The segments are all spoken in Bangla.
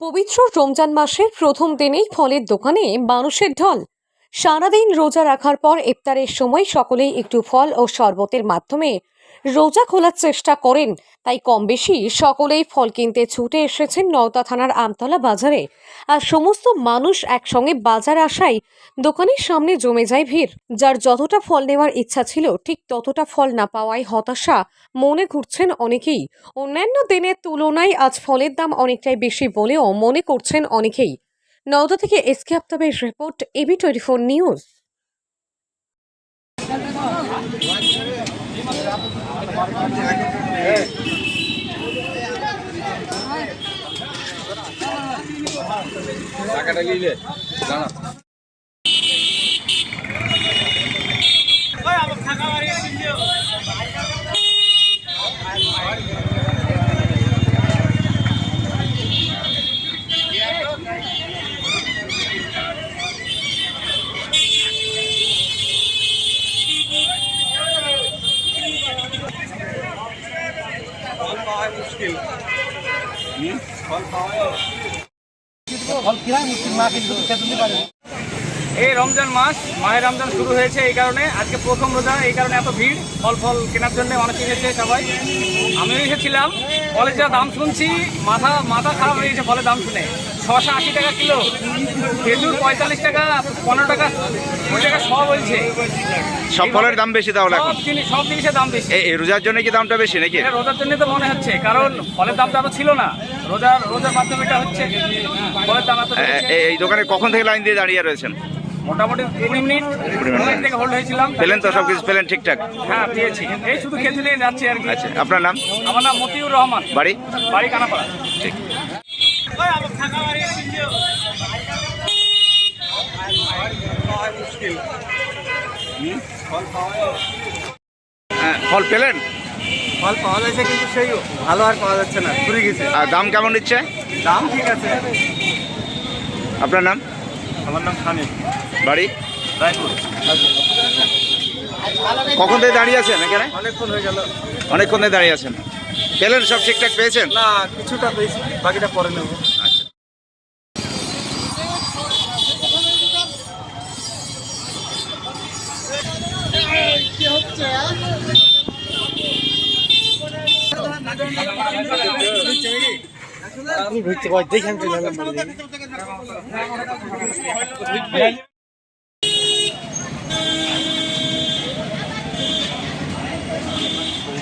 পবিত্র রমজান মাসের প্রথম দিনেই ফলের দোকানে মানুষের ঢল। সারাদিন রোজা রাখার পর ইফতারের সময় সকলেই একটু ফল ও শরবতের মাধ্যমে রোজা খোলার চেষ্টা করেন। তাই কম বেশি সকলেই ফল কিনতে ছুটে এসেছেন নওতা থানার আমতলা বাজারে। আর সমস্ত মানুষ একসঙ্গে বাজার আসায় দোকানের সামনে জমে যায় ভিড়। যার যতটা ফল নেওয়ার ইচ্ছা ছিল, ঠিক ততটা ফল না পাওয়ায় হতাশা মনে ঘুরছেন অনেকেই। অন্যান্য দিনের তুলনায় আজ ফলের দাম অনেকটাই বেশি বলেও মনে করছেন অনেকেই। নওদা থেকে SK আফতাবের report, AB twenty four news. টাকাটা নিলে জানা এই রমজান মাস মায়ের রমজান শুরু হয়েছে এই কারণে। আজকে প্রথম রোজা এই কারণে এত ভিড়। ফল ফল কেনার জন্য মানুষ এসেছে সবাই। আমিও এসেছিলাম। ফলের যা দাম শুনছি মাথা মাথা খারাপ হয়ে গেছে ফলের দাম শুনে। ছশো আশি টাকা কিলো। খেজুর পঁয়তাল্লিশ টাকা পনেরো টাকা কুড়ি টাকা সব বলছে সব ফলের দাম বেশি তাহলে এখন? সব জিনিস সব জিনিসের দাম বেশি। এই রোজার জন্য কি দামটা বেশি নাকি? রোজার জন্য তো মনে হচ্ছে কারণ ফলের দামটা তো ছিল না। রোজার রোজার মাধ্যমে এটা হচ্ছে। ফলের দাম এই দোকানে কখন থেকে লাইন দিয়ে দাঁড়িয়ে রয়েছেন? মোটামুটি কুড়ি মিনিট। মিনিট থেকে হোল্ড হয়েছিলাম। পেলেন তো সবকিছু পেলেন ঠিকঠাক। হ্যাঁ পেয়েছি। এই শুধু খেতে নিয়ে যাচ্ছি আর কি। আচ্ছা আপনার নাম? আমার নাম মতিউর রহমান। বাড়ি? বাড়ি কানাপাড়া। ঠিক হ্যাঁ, ফল পেলেন? ফল পাওয়া যাচ্ছে কিন্তু সেই ভালো আর পাওয়া যাচ্ছে না ঘুরে গেছে। আর দাম কেমন নিচ্ছে দাম ঠিক আছে। আপনার নাম? আমার নাম খানিক বাড়ি? রায়পুর। কখন থেকে দাঁড়িয়ে আছেন এখানে? অনেকক্ষণ হয়ে গেল। অনেকক্ষণ থেকে দাঁড়িয়ে আছেন। পেলেন সব ঠিকঠাক পেয়েছেন? না কিছুটা পেয়েছি বাকিটা পরে নেব আচ্ছা আমি ঘুরতে পারি দেখে আমি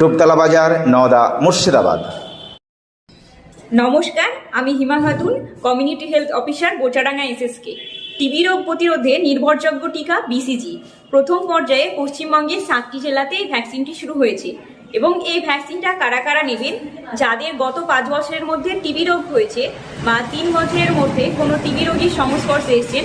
Dubtala বাজার, নওদা, মুর্শিদাবাদ। নমস্কার, আমি Hima Khatun community health officer Bochadanga SSK. TB রোগ প্রতিরোধে নির্ভরযোগ্য টিকা বিসিজি। প্রথম পর্যায়ে পশ্চিমবঙ্গের সাতটি জেলাতে এই ভ্যাকসিনটি শুরু হয়েছে। এবং এই ভ্যাকসিনটা কারা কারা নেবেন, যাদের গত পাঁচ বছরের মধ্যে টিবি রোগ হয়েছে বা তিন বছরের মধ্যে কোনো টিবি রোগীর সংস্পর্শে এসেছেন